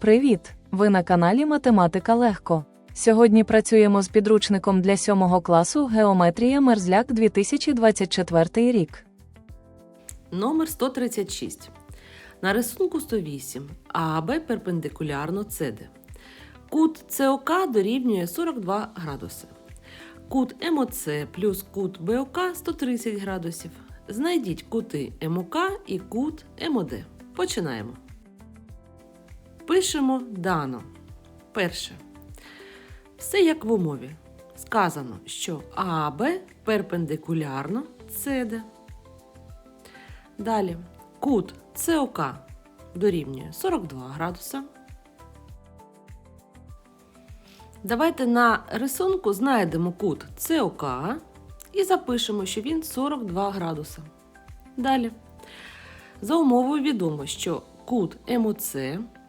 Привіт! Ви на каналі Математика Легко. Сьогодні працюємо з підручником для 7 класу Геометрія Мерзляк 2024 рік. Номер 136. На рисунку 108 АБ перпендикулярно СД. Кут СОК дорівнює 42 градуси. Кут МОЦ плюс кут БОК 130 градусів. Знайдіть кути МОК і кут МОД. Починаємо. Пишемо дано. Перше. Все як в умові. Сказано, що АБ перпендикулярно СД. Далі кут СОК дорівнює 42 градуса. Давайте на рисунку знайдемо кут СОК і запишемо, що він 42 градуса. Далі. За умовою відомо, що кут МОЦ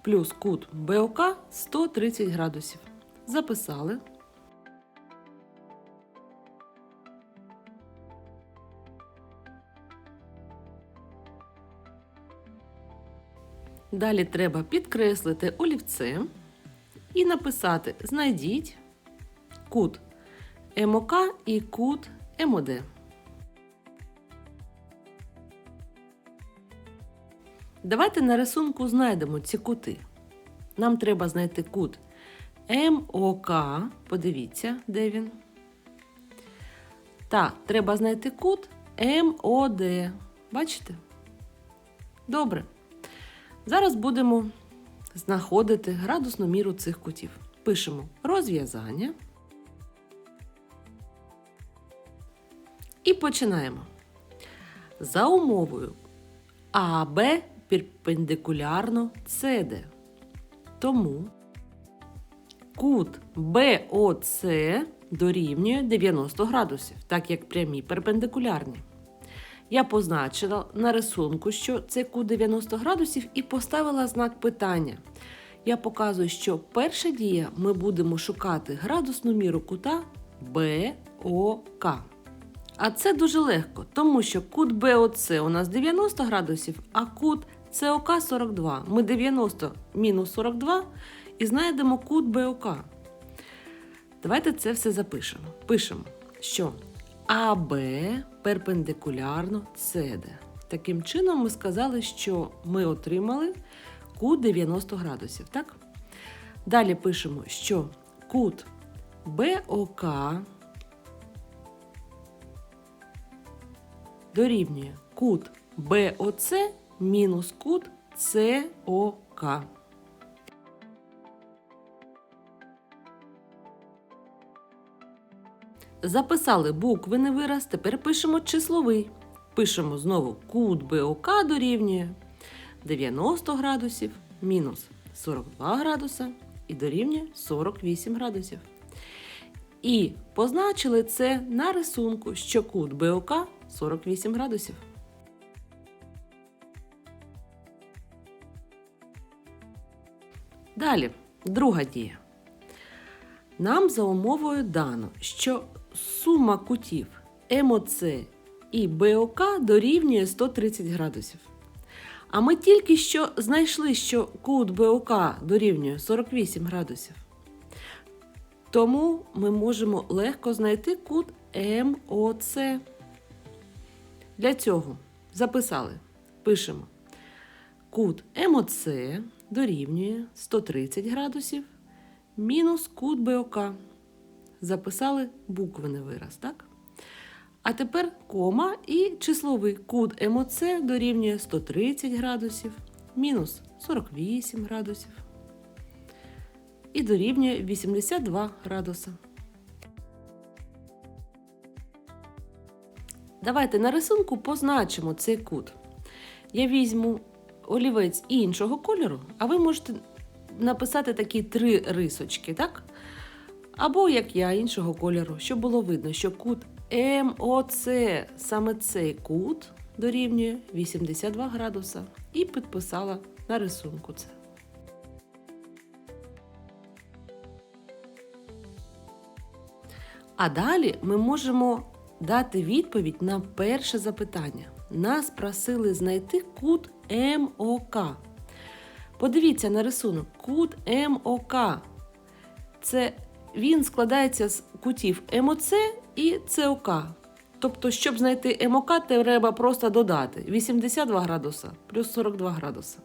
плюс кут БОК 130 градусів. Записали. Далі треба підкреслити олівцем і написати Знайдіть кут МОК і кут МОД. Давайте на рисунку знайдемо ці кути. Нам треба знайти кут МОК. Подивіться, де він. Та треба знайти кут МОД. Бачите? Добре. Зараз будемо знаходити градусну міру цих кутів. Пишемо розв'язання. І починаємо. За умовою АБ перпендикулярно СД. Тому кут БОЦ дорівнює 90 градусів, так як прямі перпендикулярні. Я позначила на рисунку, що це кут 90 градусів, і поставила знак питання. Я показую, що перша дія ми будемо шукати градусну міру кута БОК. А це дуже легко, тому що кут БОЦ у нас 90 градусів, а кут СОК 42. Ми 90 мінус 42 і знайдемо кут БОК. Давайте це все запишемо. Пишемо, що АБ перпендикулярно СД. Таким чином, ми сказали, що ми отримали кут 90 градусів. Так? Далі пишемо, що кут БОК дорівнює кут БОЦ мінус кут СОК. Записали буквений вираз, тепер пишемо числовий. Пишемо знову кут БОК дорівнює 90 градусів мінус 42 градуса і дорівнює 48 градусів. І позначили це на рисунку, що кут БОК 48 градусів. Далі, друга дія. Нам за умовою дано, що сума кутів МОЦ і БОК дорівнює 130 градусів. А ми тільки що знайшли, що кут БОК дорівнює 48 градусів. Тому ми можемо легко знайти кут МОЦ. Для цього записали, пишемо кут МОЦ дорівнює 130 градусів мінус кут БОК. Записали буквений вираз, так? А тепер кома і числовий кут МОЦ дорівнює 130 градусів мінус 48 градусів і дорівнює 82 градуса. Давайте на рисунку позначимо цей кут. Я візьму олівець іншого кольору, а ви можете написати такі три рисочки, так? Або, як я, іншого кольору, щоб було видно, що кут МОЦ, саме цей кут дорівнює 82 градуса. І підписала на рисунку це. А далі ми можемо дати відповідь на перше запитання. Нас просили знайти кут МОК. Подивіться на рисунок. Кут МОК. Це він складається з кутів МОЦ і ЦОК. Тобто, щоб знайти МОК, треба просто додати 82 градуса плюс 42 градуса.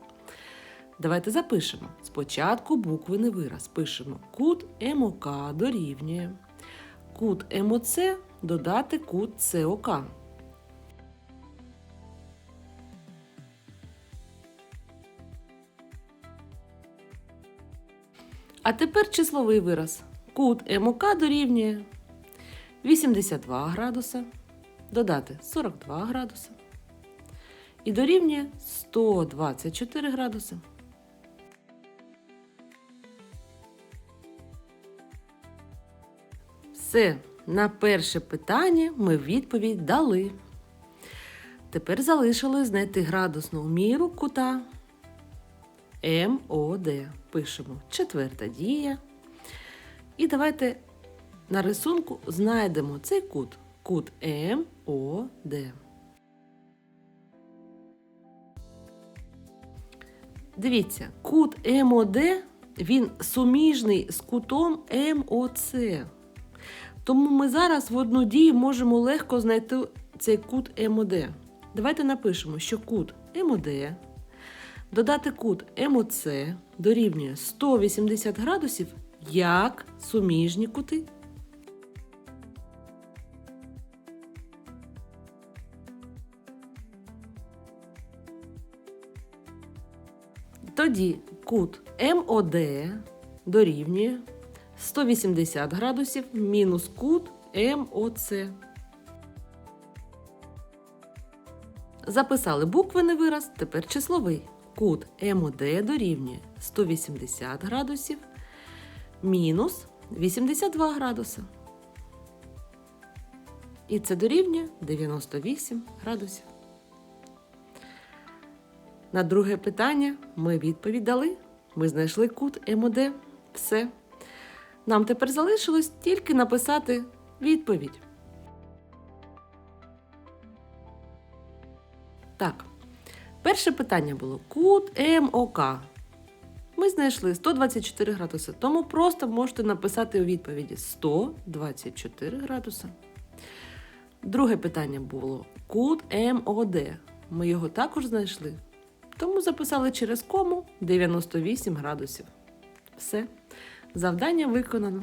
Давайте запишемо. Спочатку буквений вираз. Пишемо кут МОК дорівнює. Кут МОЦ додати кут ЦОК. А тепер числовий вираз. Кут МОК дорівнює 82 градуса, додати 42 градуса і дорівнює 124 градуси. Все, на перше питання ми відповідь дали. Тепер залишилось знайти градусну міру кута МОД. Пишемо четверта дія. І давайте на рисунку знайдемо цей кут. Кут МОД. Дивіться, кут МОД він суміжний з кутом МОЦ. Тому ми зараз в одну дію можемо легко знайти цей кут МОД. Давайте напишемо, що кут МОД додати кут МОЦ дорівнює 180 градусів як суміжні кути. Тоді кут МОД дорівнює 180 градусів мінус кут МОЦ. Записали буквений вираз, тепер числовий. Кут МОД дорівнює 180 градусів мінус 82 градуси. І це дорівнює 98 градусів. На друге питання ми відповідь дали. Ми знайшли кут МОД. Все. Нам тепер залишилось тільки написати відповідь. Так, перше питання було кут МОК. Ми знайшли 124 градуси, тому просто можете написати у відповіді 124 градуси. Друге питання було кут МОД. Ми його також знайшли. Тому записали через кому 98 градусів. Все. Завдання виконано.